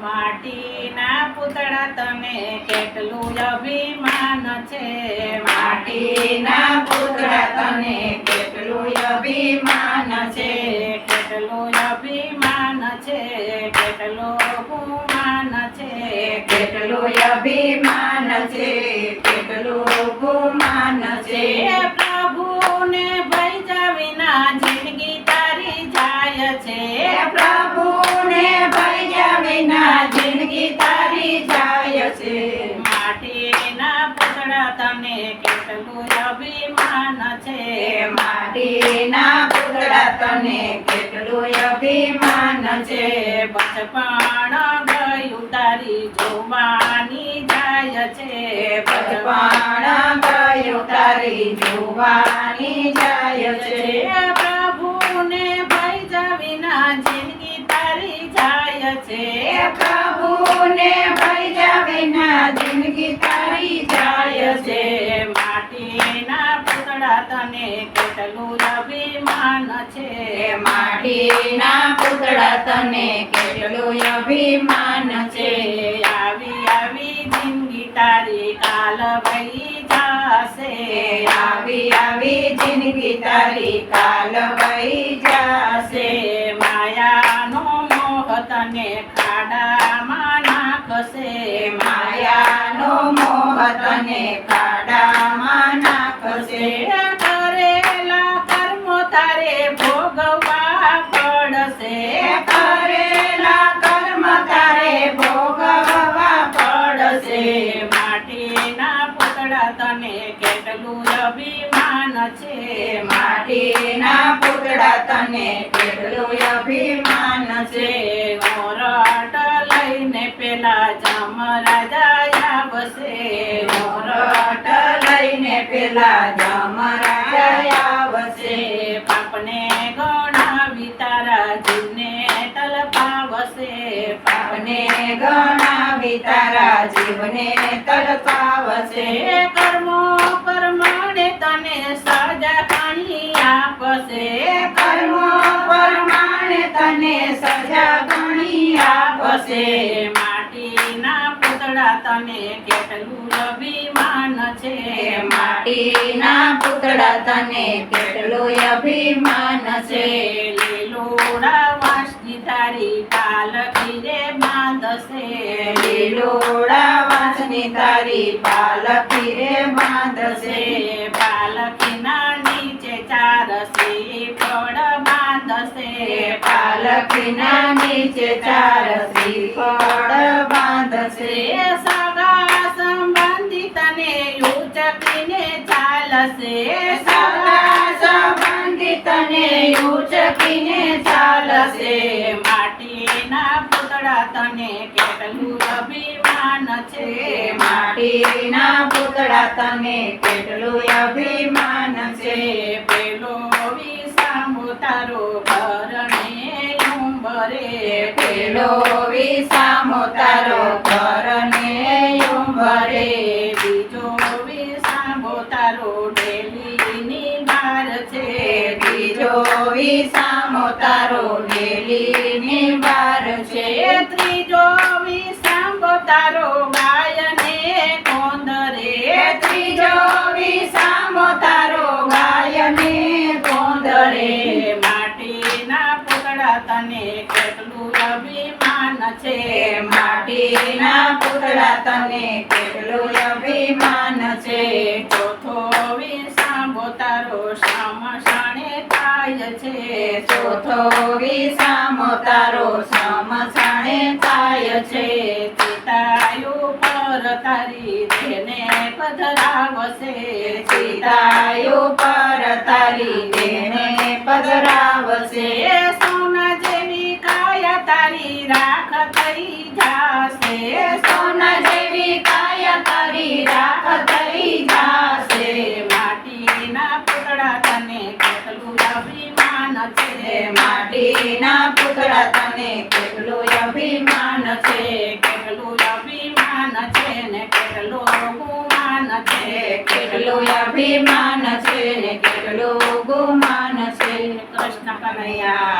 માટીના પૂતળા તને કેટલું અભિમાન છે માટીના પૂતળા તને કેટલું અભિમાન છે કેટલું અભિમાન છે કેટલો ગુમાન છે કેટલું અભિમાન છે કેટલું ગુમાન છે પ્રભુને જિંદગી તારી જાય છે. પ્રભુને ભૈયા વિના જિંદગી તારી જાય છે. માટીના પૂતળા તને કેટલું અભિમાન છે. માટીના પૂતળા તને કેટલું અભિમાન છે. બચપણ ગયું તારી જોવાની જાય છે. બચપણ ગયું તારી જોવાની જાય છે. પ્રભુને ભૈયા વિના જિંદગી તારી જાય છે. માટીના પૂતળા તને કેટલું અભિમાન છે. માટીના પુતળા કેટલું અભિમાન છે. આવી આવી જિંદગી તારી કાલ ભઈ જાશે. આવી આવી જિંદગી તારી કાલ ભઈ જાશે. માયાનો મોહ તને તને ખાડામાં નાખશે કરેલા કર્મો તારે ભોગવા પડશે. કરેલા કર્મ તારે ભોગવવા પડશે. માટીના પૂતળા તને કેટલું અભિમાન છે? માટીના પૂતળા તને કેટલું અભિમાન છે? મોરટ લઈને પેલા કર્મો પરમાણે તને સજા ઘણી આપશે. માટીના પૂતળા તને કેટલું અભિમાન છે માટીના પુતળા તને કેટલો અભિમાન છે? લીલોડા વાંસની તારી પાલકી રે બાંધશે. લીલોડા વાંસની તારી પાલકી રે બાંધશે. પાલકીના નીચે ચારસી પડ બાંધશે. પાલકીના નીચે ચારસી પડ બાંધશે. ઉચકીને ચાલશે સગા સંબંધી તને ઉચકીને ચાલશે. માટીના પૂતળા તને કેટલું અભિમાન છે? માટીના પૂતળા તને કેટલું અભિમાન છે? પેલો વિસામો તારો ઘરને ઉંબરે. પેલો વિસામો તારો ઘરને ઉંબરે બીજો વિસામો તારો ડેલીની બાર છે. બીજો વિસામો તારો ડેલીની બાર છે. ત્રીજો વિસામો તારો ગાયને છે માટીના પુતળા તને કેટલું અભિમાન છે? ચોથો વિસામો તારો શામશાણે થાય છે. ચોથો વિસામો તારો સમસાણે થાય છે. ચિતાયુ પર તારી તેને પધરાવશે. ચિતાયુ પર તારી તેને પધરાવશે. કેટલું અભિમાન છે, કેટલું અભિમાન છે ને કેટલું ગુમાન છે? કેટલું અભિમાન છે ને કેટલું ગુમાન છે? કૃષ્ણ કનૈયા